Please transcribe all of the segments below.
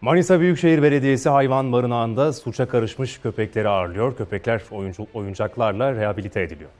Manisa Büyükşehir Belediyesi hayvan barınağında suça karışmış köpekleri ağırlıyor. Köpekler oyuncu, oyuncaklarla rehabilite ediliyor.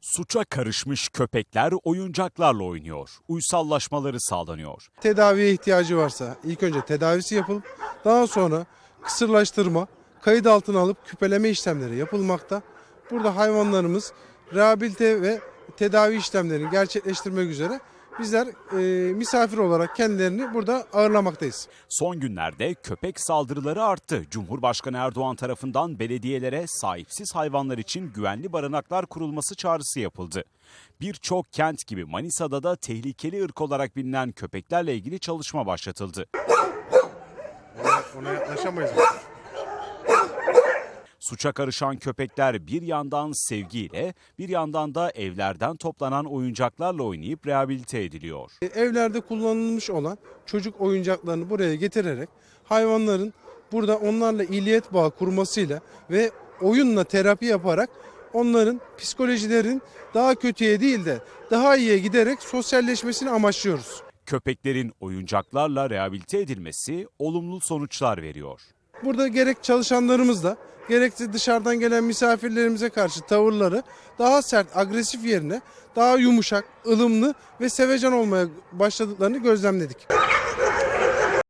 Suça karışmış köpekler oyuncaklarla oynuyor. Uysallaşmaları sağlanıyor. tedaviye ihtiyacı varsa ilk önce tedavisi yapılıp daha sonra kısırlaştırma, kayıt altına alıp küpeleme işlemleri yapılmakta. Burada hayvanlarımız rehabilite ve tedavi işlemlerini gerçekleştirmek üzere bizler e, misafir olarak kendilerini burada ağırlamaktayız. Son günlerde köpek saldırıları arttı. Cumhurbaşkanı Erdoğan tarafından belediyelere sahipsiz hayvanlar için güvenli barınaklar kurulması çağrısı yapıldı. Birçok kent gibi Manisa'da da tehlikeli ırk olarak bilinen köpeklerle ilgili çalışma başlatıldı. Ona yaklaşamayız. Suça karışan köpekler bir yandan sevgiyle, bir yandan da evlerden toplanan oyuncaklarla oynayıp rehabilite ediliyor. E, Evlerde kullanılmış olan çocuk oyuncaklarını buraya getirerek hayvanların burada onlarla iliyet bağı kurmasıyla ve oyunla terapi yaparak onların psikolojilerin daha kötüye değil de daha iyiye giderek sosyalleşmesini amaçlıyoruz. Köpeklerin oyuncaklarla rehabilite edilmesi olumlu sonuçlar veriyor. Burada gerek çalışanlarımızla gerekse dışarıdan gelen misafirlerimize karşı tavırları daha sert, agresif yerine daha yumuşak, ılımlı ve sevecen olmaya başladıklarını gözlemledik.